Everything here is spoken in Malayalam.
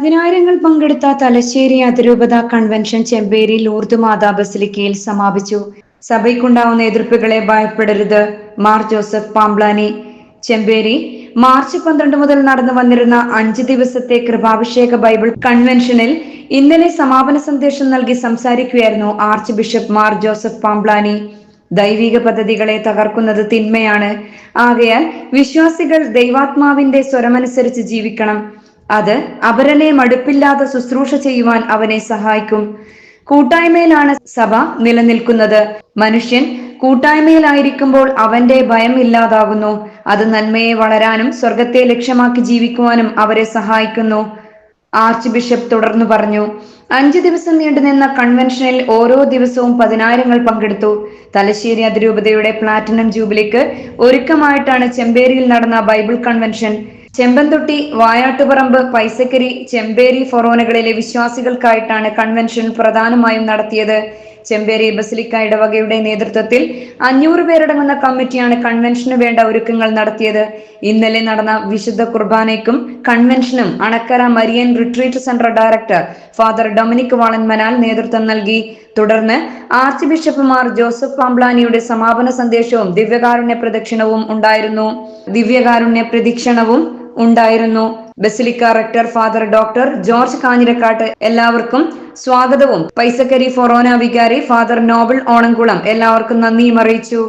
പതിനായിരങ്ങൾ പങ്കെടുത്ത തലശ്ശേരി അതിരൂപത കൺവെൻഷൻ ചെമ്പേരി ലൂർദ് മാതാ ബസിലിക്കയിൽ സമാപിച്ചു. സഭയ്ക്കുണ്ടാവുന്ന എതിർപ്പുകളെ ഭയപ്പെടരുത്. മാർ ജോസഫ് പാംബ്ലാനി. ചെമ്പേരി മാർച്ച് പന്ത്രണ്ട് മുതൽ നടന്നു വന്നിരുന്ന അഞ്ച് ദിവസത്തെ കൃപാഭിഷേക ബൈബിൾ കൺവെൻഷനിൽ ഇന്നലെ സമാപന സന്ദേശം നൽകി സംസാരിക്കുകയായിരുന്നു archbishop Mar Joseph Pamplany. ദൈവിക പദ്ധതികളെ തകർക്കുന്നത് തിന്മയാണ്. ആകയാൽ വിശ്വാസികൾ ദൈവാത്മാവിന്റെ സ്വരമനുസരിച്ച് ജീവിക്കണം. അത് അപരനെ മടുപ്പില്ലാതെ ശുശ്രൂഷ ചെയ്യുവാൻ അവനെ സഹായിക്കും. കൂട്ടായ്മയിലാണ് സഭ നിലനിൽക്കുന്നത്. മനുഷ്യൻ കൂട്ടായ്മയിലായിരിക്കുമ്പോൾ അവന്റെ ഭയം ഇല്ലാതാകുന്നു. അത് നന്മയെ വളരാനും സ്വർഗത്തെ ലക്ഷ്യമാക്കി ജീവിക്കുവാനും അവരെ സഹായിക്കുന്നു. ആർച്ച് ബിഷപ്പ് തുടർന്നു പറഞ്ഞു അഞ്ചു ദിവസം നീണ്ടുനിന്ന കൺവെൻഷനിൽ ഓരോ ദിവസവും പതിനായിരങ്ങൾ പങ്കെടുത്തു. തലശ്ശേരി അതിരൂപതയുടെ പ്ലാറ്റിനം ജൂബിലിക്ക് ഒരുക്കമായിട്ടാണ് ചെമ്പേരിയിൽ നടന്ന ബൈബിൾ കൺവെൻഷൻ. ചെമ്പന്തൊട്ടി വായാട്ടുപറമ്പ് പൈസക്കരി ചെമ്പേരി ഫൊറോനകളിലെ വിശ്വാസികൾക്കായിട്ടാണ് കൺവെൻഷൻ പ്രധാനമായും നടത്തിയത്. ചെമ്പേരി ബസിലിക്ക ഇടവകയുടെ നേതൃത്വത്തിൽ അഞ്ഞൂറ് പേരടങ്ങുന്ന കമ്മിറ്റിയാണ് കൺവെൻഷന് വേണ്ട ഒരുക്കങ്ങൾ നടത്തിയത്. ഇന്നലെ നടന്ന വിശുദ്ധ കുർബാനയ്ക്കും കൺവെൻഷനും Anakkara Marian retreat centre director father Dominic Valanmanal നേതൃത്വം നൽകി. തുടർന്ന് ആർച്ച് ബിഷപ്പുമാർ ജോസഫ് പാംബ്ലാനിയുടെ സമാപന സന്ദേശവും ദിവ്യകാരുണ്യ പ്രദക്ഷിണവും ഉണ്ടായിരുന്നു. ദിവ്യകാരുണ്യ പ്രദക്ഷിണവും ഉണ്ടായിരുന്നു. Basilica rector father doctor George Kanjirakkattu എല്ലാവർക്കും സ്വാഗതവും. പൈസക്കരി ഫൊറോന വികാരി ഫാദർ നോബിൾ ഓണംകുളം എല്ലാവർക്കും നന്ദിയും അറിയിച്ചു.